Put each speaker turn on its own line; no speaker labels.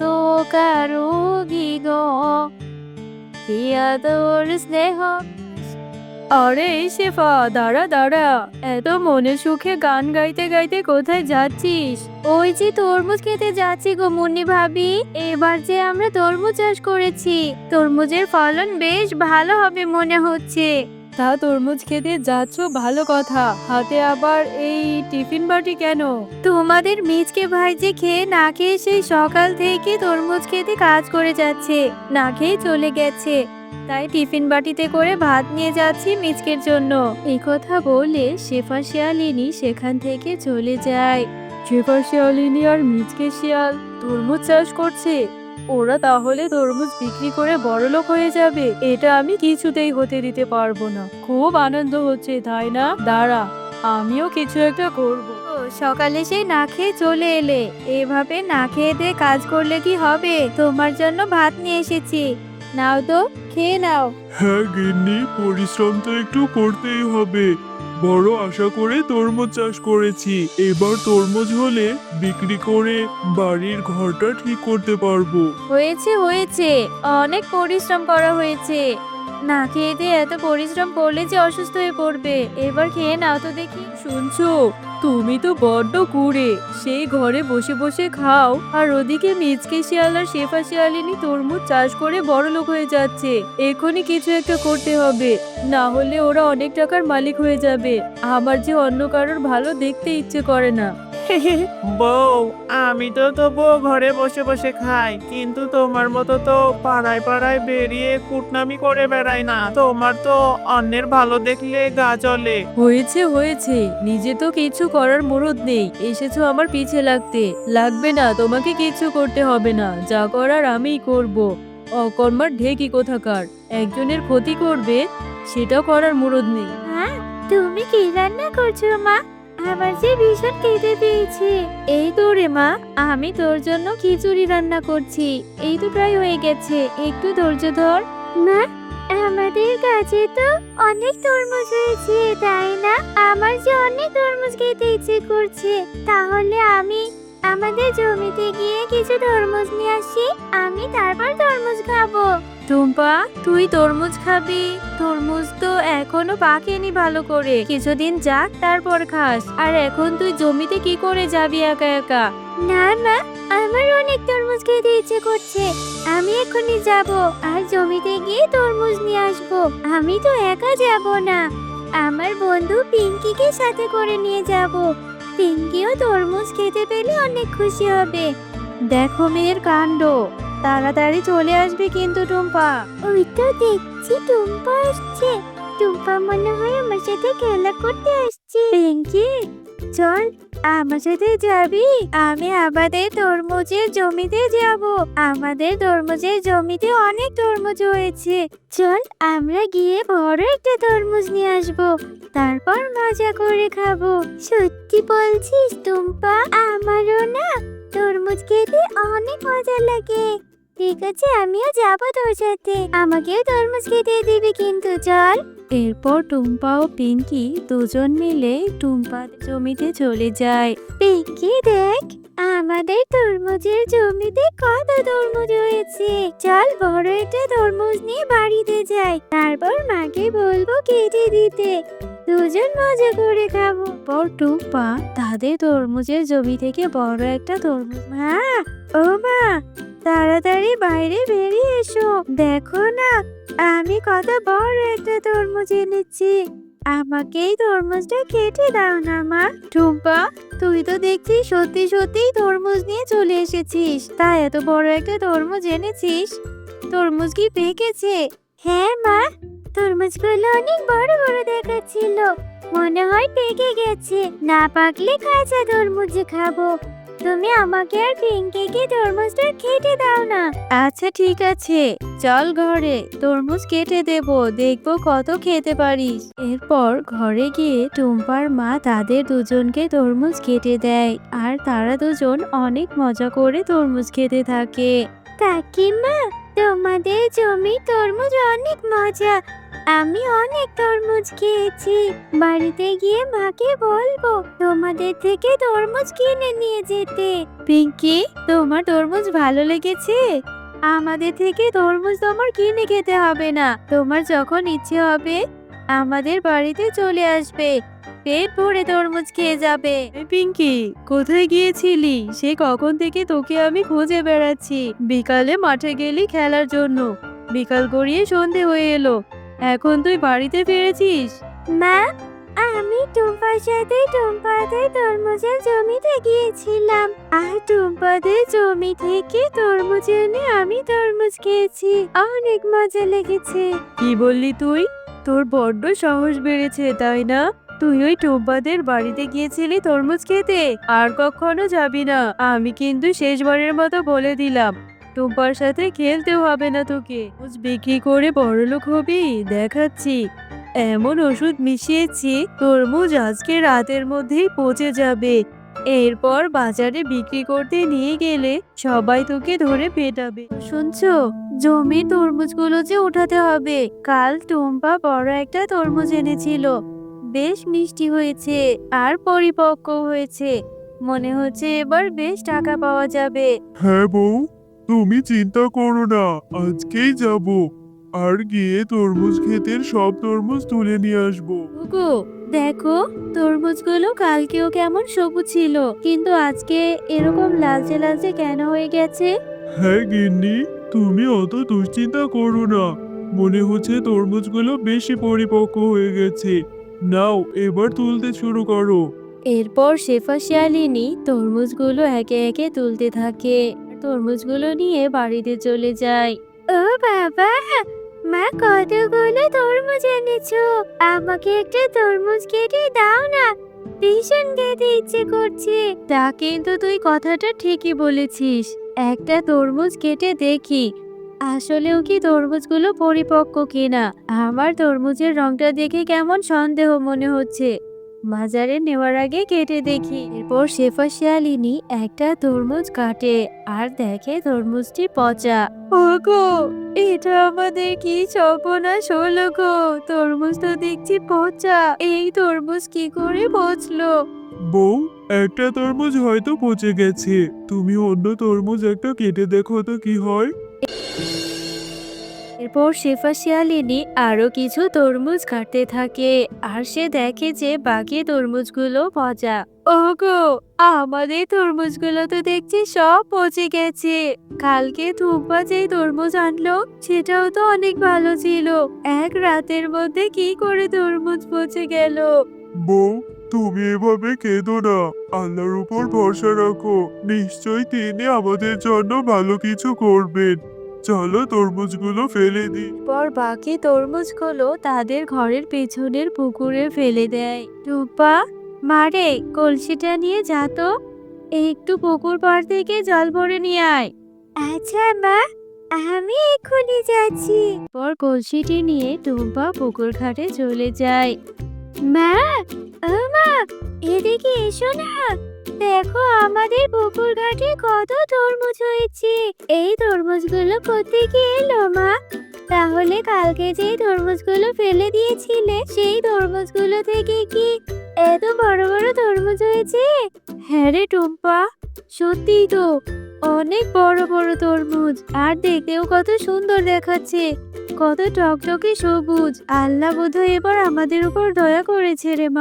তো কারও গিগ আরে শেফা, দাঁড়া দাঁড়া। এত মনে সুখে গান গাইতে গাইতে কোথায় যাচ্ছিস? ওই যে তরমুজ খেতে যাচ্ছি গো মুন্নি ভাবি। এবার যে আমরা তরমুজ চাষ করেছি, তরমুজের ফলন বেশ ভালো হবে মনে হচ্ছে। তা তরমুজ খেতে যাচ্ছ? ভালো কথা। হাতে আবার এই টিফিন বাটি কেন? তোমাদের মিজকে ভাই যে খেয়ে না খেয়ে সেই সকাল থেকে তরমুজ খেতে কাজ করে যাচ্ছে না খেয়ে চলে গেছে। তাই টিফিন বাটিতে করে ভাত নিয়ে যাচ্ছি মিচকের জন্য। এই কথা বলে শেফা শিয়ালিনী সেখান থেকে চলে যায়। শেফা শিয়ালিনী আর মিচকে শিয়াল তরমুজ চাষ করছে? ওরা তাহলে তরমুজ বিক্রি করে বড়লোক হয়ে যাবে। এটা আমি কিছুতেই হতে দিতে পারব না। খুব আনন্দ হচ্ছে তাই না? দাঁড়া আমিও কিছু একটা করব। সকালে সেই না খেয়ে চলে এলে। এভাবে না খেয়ে দিয়ে কাজ করলে কি হবে? তোমার জন্য ভাত নিয়ে এসেছি। নাও তো খেয়ে নাও।
হ্যাঁ গিন্নি পরিশ্রম তো একটু করতেই হবে। বড় আশা করে তরমুজ চাষ করেছি। এবার তরমুজ হলে বিক্রি করে বাড়ির ঘরটা ঠিক করতে পারব।
হয়েছে হয়েছে। অনেক পরিশ্রম করা হয়েছে। না খেয়ে দিয়ে এত পরিশ্রম করলে যে অসুস্থ হয়ে পড়বে। এবার খেয়ে নাও তো দেখি। শুনছো? তুমি তো বড্ড কুড়ে। সেই ঘরে বসে বসে খাও। আর ওদিকে মিচকে শিয়াল আর শেফা শিয়ালিনী তরমুজ চাষ করে বড় লোক হয়ে যাচ্ছে। এখনই কিছু একটা করতে হবে। না হলে ওরা অনেক টাকার মালিক হয়ে যাবে। আমার যে অন্য কারোর ভালো দেখতে ইচ্ছে করে না।
বউ আমি তো তবু ঘরে বসে বসে খাই কিন্তু তোমার মতো তো পাড়ায় পাড়ায় বেরিয়ে কুটনামি করে বেড়াই না। তোমার তো অন্যের ভালো দেখলে গা চলে
হয়েছে হয়েছে নিজে তো কিছু করার মুরুদ নেই এসেছ আমার পিছে লাগতে। লাগবে না তোমাকে কিছু করতে হবে না যা করার আমিই করব। অকর্মার ঢেকি কোথাকার? একজনের ক্ষতি করবে সেটা করার মুরুদ নেই। হ্যাঁ তুমি কি রান্না করছ মা? আমার যে ভীষণ খেতে পেয়েছে। এই তো রে মা, আমি তোর জন্য খিচুড়ি রান্না করছি। এই তো প্রায় হয়ে গেছে। একটু ধৈর্য ধর। মা, আমাদের কাছে তো অনেক তরমুজ হয়েছে তাই না? আমার যে অনেক তরমুজ খেতে ইচ্ছে করছে, তাহলে আমি আমাদের জমিতে গিয়ে কিছু তরমুজ নিয়ে আসি। আমি তারপর তরমুজ খাব। টুম্পা তুই তরমুজ খাবি। তরমুজ তো এখনও পাকেনি ভালো করে। কিছুদিন যাক, তারপর খাস। আর এখন তুই জমিতে কি করে যাবি একা একা? না, মা, আমার অনেক তরমুজ খেতে ইচ্ছে করছে। আমি এখনই যাব, আর জমিতে গিয়ে তরমুজ নিয়ে আসব। আমি তো একা যাব না। আমার বন্ধু পিঙ্কিকে সাথে করে নিয়ে যাব। পিঙ্কিও তরমুজ খেতে পেলে অনেক খুশি হবে। দেখো মেয়ের কাণ্ড। তাড়াতাড়ি চলে আসবে কিন্তু টুম্পা। ওই তো দেখছি টুম্পা আসছে। টুম্পা মনে হয় আমার সাথে খেলা করতে আসছে। পিঙ্কি চল আমার সাথে যাবি। আমি আমাদের তরমুজের জমিতে যাব। আমাদের তরমুজের জমিতে অনেক তরমুজ হয়েছে। চল আমরা গিয়ে বড় একটা তরমুজ নিয়ে আসব। তারপর মজা করে খাব। সত্যি বলছিস টুম্পা আমারও না তরমুজ খেতে অনেক মজা লাগে। ঠিক আছে আমিও যাব তোর সাথে। আমাকেও তরমুজ খেতে দিবি কিন্তু চল। এরপর টুম্পা ও পিঙ্কি দুজন মিলে টুম্পা জমিতে চলে যায়। পিঙ্কি দেখ আমাদের তরমুজের জমিতে কত তরমুজ হয়েছে চল বড় একটা তরমুজ নিয়ে বাড়িতে যাই। তারপর মাকে বলব কেটে দিতে। দুজন মজা করে খাব। পর টুম্পা তাদের তরমুজের জমি থেকে বড় একটা তরমুজ মা ও মা তাড়াতাড়ি বাইরে বেরিয়ে এসো। দেখো না, আমি কত বড় একটা তরমুজ এনেছি। আমাকে এই তরমুজটা কেটে দাও না, মা। টুম্পা, তুই তো দেখছি সত্যি সত্যি তরমুজ নিয়ে চলে এসেছিস। তা এত বড় একটা তরমুজ এনেছিস? তরমুজ কি পেকেছে? হ্যাঁ মা। তরমুজগুলো অনেক বড় বড় দেখাচ্ছিল। মনে হয় পেকে গেছে। না পাকলে কাঁচা তরমুজ খাব। তুমি আমাকে আর পিঙ্কিকে তরমুজটা কেটে দাও না। আচ্ছা ঠিক আছে। চল ঘরে তরমুজ কেটে দেব দেখব কত খেতে পারিস। এরপর ঘরে গিয়ে টুম্পার মা তাদের দুজনকে তরমুজ কেটে দেয় আর তারা দুজন অনেক মজা করে তরমুজ খেতে থাকে। কাকিমা তোমাদের জমি তরমুজ অনেক মজা।
আমি অনেক তরমুজ খেয়েছি। বাড়িতে গিয়ে মাকে বলব, তোমাদের থেকে তরমুজ কিনে নিয়ে যেতে।
পিঙ্কি, তোমার তরমুজ ভালো লেগেছে? আমাদের থেকে তরমুজ তোমার কিনে খেতে হবে না। তোমার যখন ইচ্ছে হবে, আমাদের বাড়িতে চলে আসবে। পেট ভরে তরমুজ খেয়ে যাবে। পিঙ্কি, কোথায় গিয়েছিলি? সে কখন থেকে তোকে আমি খুঁজে বেড়াচ্ছি। বিকালে মাঠে গেলি খেলার জন্য। বিকাল গড়িয়ে সন্ধে হয়ে এলো। এখন তুই বাড়িতে ফিরেছিস?
মা আমি টুম্পার সাথে টুম্পাদের তরমুজের জমিতে গিয়েছিলাম আর টুম্পাদের জমি থেকে তরমুজ এনে আমি তরমুজ খেয়েছি। অনেক মজা লেগেছে।
কি বললি তুই? তোর বড্ড সাহস বেড়েছে তাই না? তুই ওই টোব্বাদের বাড়িতে গিয়েছিলি তরমুজ খেতে? আর কখনো যাবি না। আমি কিন্তু শেষবারের মতো বলে দিলাম। টুম্পার সাথে খেলতেও হবে না তোকে। তরমুজ বিক্রি করে বড়লোক হবি? দেখাচ্ছি। এমন ওষুধ মিশিয়েছি, তরমুজ আজকে রাতের মধ্যেই পচে যাবে। এরপর বাজারে বিক্রি করতে নিয়ে গেলে সবাই তোকে ধরে পেটাবে। শুনছো? জমির তরমুজগুলো যে উঠাতে হবে। কাল টুম্পা বড় একটা তরমুজ এনেছিল। বেশ মিষ্টি হয়েছে আর পরিপক্ক হয়েছে। মনে হচ্ছে এবার বেশ টাকা পাওয়া যাবে।
হ্যাঁ বউ। তুমি চিন্তা করো না আজকেই যাব। আর গিয়ে তরমুজ ক্ষেতের সব তরমুজ তুলে নিয়ে আসব।
ওগো দেখো তরমুজগুলো কালকেও কেমন সবুজ ছিল। কিন্তু আজকে এরকম লালচে লালচে কেন হয়ে গেছে?
হ্যাঁ গিন্নি তুমি অত দুশ্চিন্তা করো না। মনে হচ্ছে তরমুজগুলো বেশি পরিপক্ক হয়ে গেছে। নাও এবার তুলতে শুরু করো।
এরপর শেফা শিয়ালিনী তরমুজগুলো একে একে তুলতে থাকে। তরমুজগুলো নিয়ে বাড়িতে চলে যায়
ও বাবা মা কতগুলো তরমুজ এনেছো? আমাকে একটা তরমুজ কেটে দাও না। ভীষণ খেতে ইচ্ছে করছে।
তা কিন্তু তুই কথাটা ঠিকই বলেছিস। একটা তরমুজ কেটে দেখি। আসলেও কি তরমুজগুলো পরিপক্ক কিনা? আমার তরমুজের রংটা দেখে কেমন সন্দেহ মনে হচ্ছে। বাজারে নেওয়ার আগে কেটে দেখি। এরপর শেফা শিয়ালিনী একটা তরমুজ কাটে আর দেখে তরমুজটি পচা। ওগো, এটা আমাদের কি সর্বনাশ হলো গো? তরমুজ তো দেখছি পচা। এই তরমুজ কি করে পচলো?
বউ, একটা তরমুজ হয়তো পচে গেছে। তুমি অন্য তরমুজ একটা কেটে দেখো তো কি হয়।
এরপর শেফা শিয়ালিনী আরও কিছু তরমুজ কাটতে থাকে। আর সে দেখে যে বাকি তরমুজগুলো পচা। ওগো, আমাদের তরমুজগুলো তো দেখছি সব পচে গেছে। কালকে থুম্পা যেই তরমুজ আনলো, সেটাও তো অনেক ভালো ছিল। এক রাতের মধ্যে কি করে তরমুজ পচে গেল?
বউ, তুমি এভাবে কেঁদো না। আল্লাহর উপর ভরসা রাখো। নিশ্চয়ই তিনি আমাদের জন্য ভালো কিছু করবেন। চলো তরমুজগুলো ফেলে দিই।
পর বাকি তরমুজগুলো তাদের ঘরের পেছনের পুকুরে ফেলে দেয়। টুপা মারে কলসিটা নিয়ে যা তো। একটু পুকুর পাড় থেকে জল ভরে নিয়ে আয়।
আচ্ছা মা আমি এক্ষুনি যাচ্ছি।
পর কলসিটি নিয়ে টুম্পা পুকুর ঘাটে চলে যায়।
মা ও মা এদিকে এসো না। দেখো, আমাদের পুকুর ঘাটে কত তরমুজ হয়েছে। এই তরমুজগুলো কোথেকে এলো মা। তাহলে কালকে যে তরমুজগুলো ফেলে দিয়েছিলে, সেই তরমুজগুলো থেকে কি এত বড় বড় তরমুজ হয়েছে?
হ্যাঁ রে টুম্পা সত্যি তো, অনেক বড় বড় তরমুজ। আর দেখতেও কত সুন্দর দেখাচ্ছে। কত টকটকে সবুজ। আল্লাহ বোধহয় এবার আমাদের উপর দয়া করেছে রে মা।